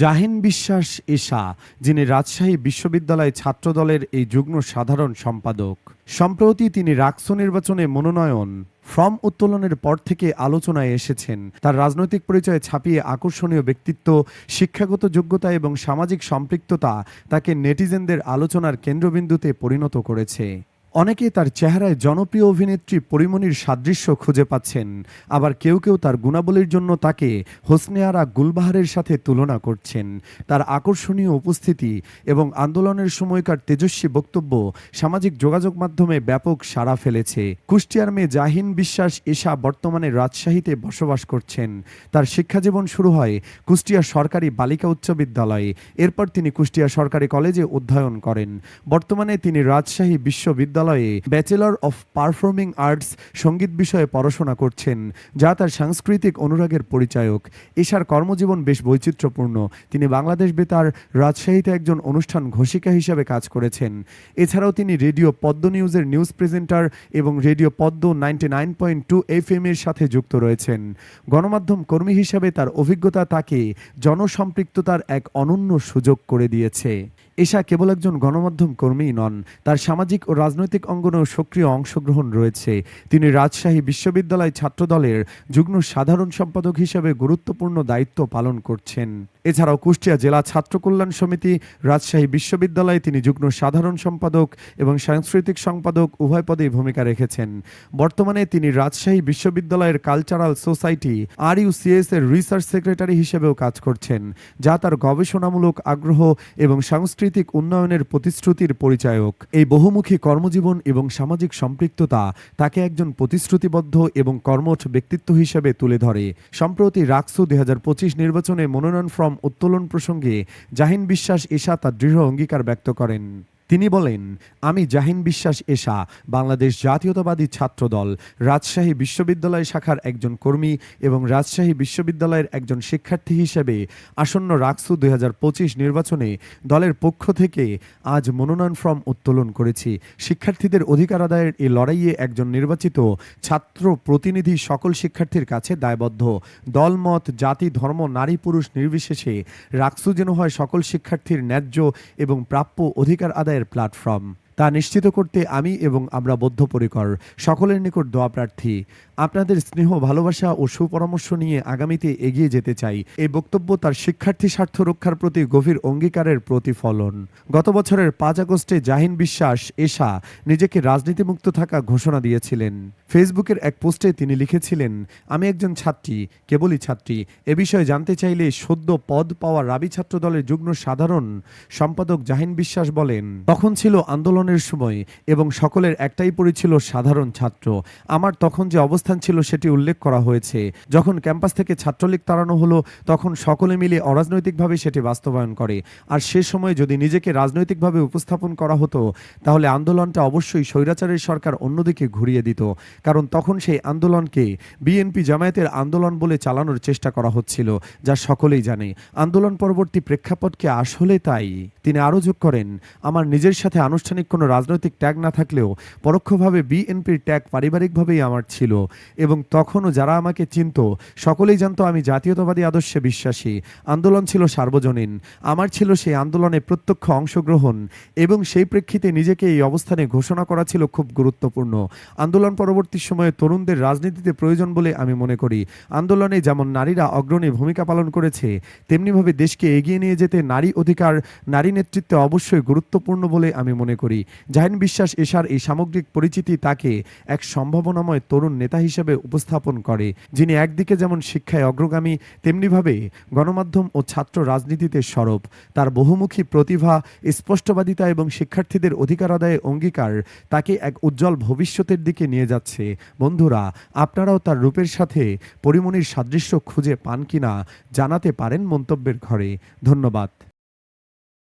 জাহিন বিশ্বাস এশা, যিনি রাজশাহী বিশ্ববিদ্যালয় ছাত্রদলের এই যুগ্ম সাধারণ সম্পাদক। সম্প্রতি তিনি রাকসু নির্বাচনে মনোনয়ন ফর্ম উত্তোলনের পর থেকে আলোচনায় এসেছেন। তার রাজনৈতিক পরিচয় ছাপিয়ে আকর্ষণীয় ব্যক্তিত্ব, শিক্ষাগত যোগ্যতা এবং সামাজিক সম্পৃক্ততা তাকে নেটিজেনদের আলোচনার কেন্দ্রবিন্দুতে পরিণত করেছে। অনেকে তার চেহারায় জনপ্রিয় অভিনেত্রী পরিমণির সাদৃশ্য খুঁজে পাচ্ছেন। আবার কেউ কেউ তার গুণাবলীর জন্য তাকে হোসনে আরা গুলবাহারের সাথে তুলনা করছেন। তার আকর্ষণীয় উপস্থিতি এবং আন্দোলনের সময়কার তেজস্বী বক্তব্য সামাজিক যোগাযোগ মাধ্যমে ব্যাপক সাড়া ফেলেছে। কুষ্টিয়ার মেয়ে জাহিন বিশ্বাস এশা বর্তমানে রাজশাহীতে বসবাস করছেন। তার শিক্ষাজীবন শুরু হয় কুষ্টিয়া সরকারি বালিকা উচ্চ বিদ্যালয়ে। এরপর তিনি কুষ্টিয়া সরকারি কলেজে অধ্যয়ন করেন। বর্তমানে তিনি রাজশাহী বিশ্ববিদ্যালয়ে ব্যাচেলর অফ পারফর্মিং আর্টস সংগীত বিষয়ে পড়াশোনা করছেন, যা তার সাংস্কৃতিক অনুরাগের পরিচায়ক। এশার কর্মজীবন বেশ বৈচিত্র্যপূর্ণ। তিনি বাংলাদেশ বেতার রাজশাহীতে একজন অনুষ্ঠান ঘোষিকা হিসেবে কাজ করেছেন। এছাড়াও তিনি রেডিও পদ্ম নিউজের নিউজ প্রেজেন্টার এবং radio Padma ninety nine point two F M এর সাথে যুক্ত রয়েছেন। গণমাধ্যম কর্মী হিসাবে তার অভিজ্ঞতা তাকে জনসম্পৃক্ততার এক অনন্য সুযোগ করে দিয়েছে। এশা কেবল একজন গণমাধ্যম কর্মীই নন, তার সামাজিক ও রাজনৈতিক অঙ্গনেও সক্রিয় অংশগ্রহণ রয়েছে। তিনি রাজশাহী বিশ্ববিদ্যালয় ছাত্রদলের যুগ্ম সাধারণ সম্পাদক হিসেবে গুরুত্বপূর্ণ দায়িত্ব পালন করছেন। এছাড়াও কুষ্টিয়া জেলা ছাত্র কল্যাণ সমিতি, রাজশাহী বিশ্ববিদ্যালয়ে তিনি যুগ্ম সাধারণ সম্পাদক এবং সাংস্কৃতিক সম্পাদক উভয় পদেই ভূমিকা রেখেছেন। বর্তমানে তিনি রাজশাহী বিশ্ববিদ্যালয়ের কালচারাল সোসাইটি আর ইউসিএস এর রিসার্চ সেক্রেটারি হিসেবেও কাজ করছেন, যা তার গবেষণামূলক আগ্রহ এবং সাংস্কৃতিক উন্নয়নের প্রতিশ্রুতির পরিচায়ক। এই বহুমুখী কর্মজীবন এবং সামাজিক সম্পৃক্ততা তাকে একজন প্রতিশ্রুতিবদ্ধ এবং কর্মঠ ব্যক্তিত্ব হিসেবে তুলে ধরে। সম্প্রতি রাকসু দুই নির্বাচনে মনোনয়ন ফর্ম উত্তোলন প্রসঙ্গে জাহিন বিশ্বাস এশা তার দৃঢ় অঙ্গীকার ব্যক্ত করেন। তিনি বলেন, আমি জাহিন বিশ্বাস এশা, বাংলাদেশ জাতীয়তাবাদী ছাত্রদল, রাজশাহী বিশ্ববিদ্যালয় শাখার একজন কর্মী এবং রাজশাহী বিশ্ববিদ্যালয়ের একজন শিক্ষার্থী হিসেবে আসন্ন রাকসু দু হাজার পঁচিশ নির্বাচনে দলের পক্ষ থেকে আজ মনোনয়ন ফর্ম উত্তোলন করেছি। শিক্ষার্থীদের অধিকার আদায়ের এই লড়াইয়ে একজন নির্বাচিত ছাত্র প্রতিনিধি সকল শিক্ষার্থীর কাছে দায়বদ্ধ। দলমত জাতি, ধর্ম, নারী, পুরুষ নির্বিশেষে রাকসু যেন হয় সকল শিক্ষার্থীর ন্যায্য এবং প্রাপ্য অধিকার আদায়ের platform. তা নিশ্চিত করতে আমি এবং আমরা বদ্ধপরিকর। সকলের নিকট দোয়া প্রার্থী। আপনাদের স্নেহ, ভালোবাসা ও সুপরামর্শ নিয়ে আগামীতে এগিয়ে যেতে চাই। এই বক্তব্য তার শিক্ষার্থী স্বার্থ রক্ষার প্রতি গভীর অঙ্গীকারের প্রতিফলন। গত বছরের পাঁচ আগস্টে জাহিন বিশ্বাস এশা নিজেকে রাজনীতিমুক্ত থাকা ঘোষণা দিয়েছিলেন। ফেসবুকের এক পোস্টে তিনি লিখেছিলেন, আমি একজন ছাত্রী, কেবলই ছাত্রী। এ বিষয়ে জানতে চাইলে সদ্য পদ পাওয়া রাবি ছাত্র দলের যুগ্ম সাধারণ সম্পাদক জাহিন বিশ্বাস বলেন, তখন ছিল আন্দোলনের সময় এবং সকলের একটাই পরিছিল সাধারণ ছাত্র। আমার তখন যে অবস্থান ছিল সেটি উল্লেখ করা হয়েছে। যখন ক্যাম্পাস থেকে ছাত্রলীগ তাড়ানো হলো, তখন সকলে মিলে অরাজনৈতিকভাবে সেটি বাস্তবায়ন করে। আর সে সময় যদি নিজেকে রাজনৈতিকভাবে উপস্থাপন করা হতো, তাহলে আন্দোলনটা অবশ্যই স্বৈরাচারের সরকার অন্যদিকে ঘুরিয়ে দিত। কারণ তখন সেই আন্দোলনকে বিএনপি জামায়াতের আন্দোলন বলে চালানোর চেষ্টা করা হচ্ছিল, যা সকলেই জানে। আন্দোলন পরবর্তী প্রেক্ষাপটকে আসলে তাই। তিনি আরও যোগ করেন, আমার নিজের সাথে আনুষ্ঠানিক কোনো রাজনৈতিক ট্যাগ না থাকলেও পরোক্ষভাবে বিএনপির ট্যাগ পারিবারিকভাবেই আমার ছিল এবং তখনও যারা আমাকে চিনত, সকলেই জানতো আমি জাতীয়তাবাদী আদর্শে বিশ্বাসী। আন্দোলন ছিল সার্বজনীন। আমার ছিল সেই আন্দোলনে প্রত্যক্ষ অংশগ্রহণ এবং সেই প্রেক্ষিতে নিজেকে এই অবস্থানে ঘোষণা করা ছিল খুব গুরুত্বপূর্ণ। আন্দোলন পরবর্তী সময়ে তরুণদের রাজনীতিতে প্রয়োজন বলে আমি মনে করি। আন্দোলনে যেমন নারীরা অগ্রণী ভূমিকা পালন করেছে, তেমনিভাবে দেশকে এগিয়ে নিয়ে যেতে নারী অধিকার, নারী নেতৃত্বে অবশ্যই গুরুত্বপূর্ণ বলে আমি মনে করি। জাহিন বিশ্বাস এশার এই সামগ্রিক পরিচিতি তাকে এক সম্ভাবনাময় তরুণ নেতা হিসেবে উপস্থাপন করে, যিনি একদিকে যেমন শিক্ষায় অগ্রগামী, তেমনিভাবে গণমাধ্যম ও ছাত্র রাজনীতিতে সরব। তার বহুমুখী প্রতিভা, স্পষ্টবাদিতা এবং শিক্ষার্থীদের অধিকার আদায়ে অঙ্গীকার তাকে এক উজ্জ্বল ভবিষ্যতের দিকে নিয়ে যাচ্ছে। বন্ধুরা, আপনারাও তার রূপের সাথে পরিমণির সাদৃশ্য খুঁজে পান কিনা জানাতে পারেন মন্তব্যের ঘরে। ধন্যবাদ।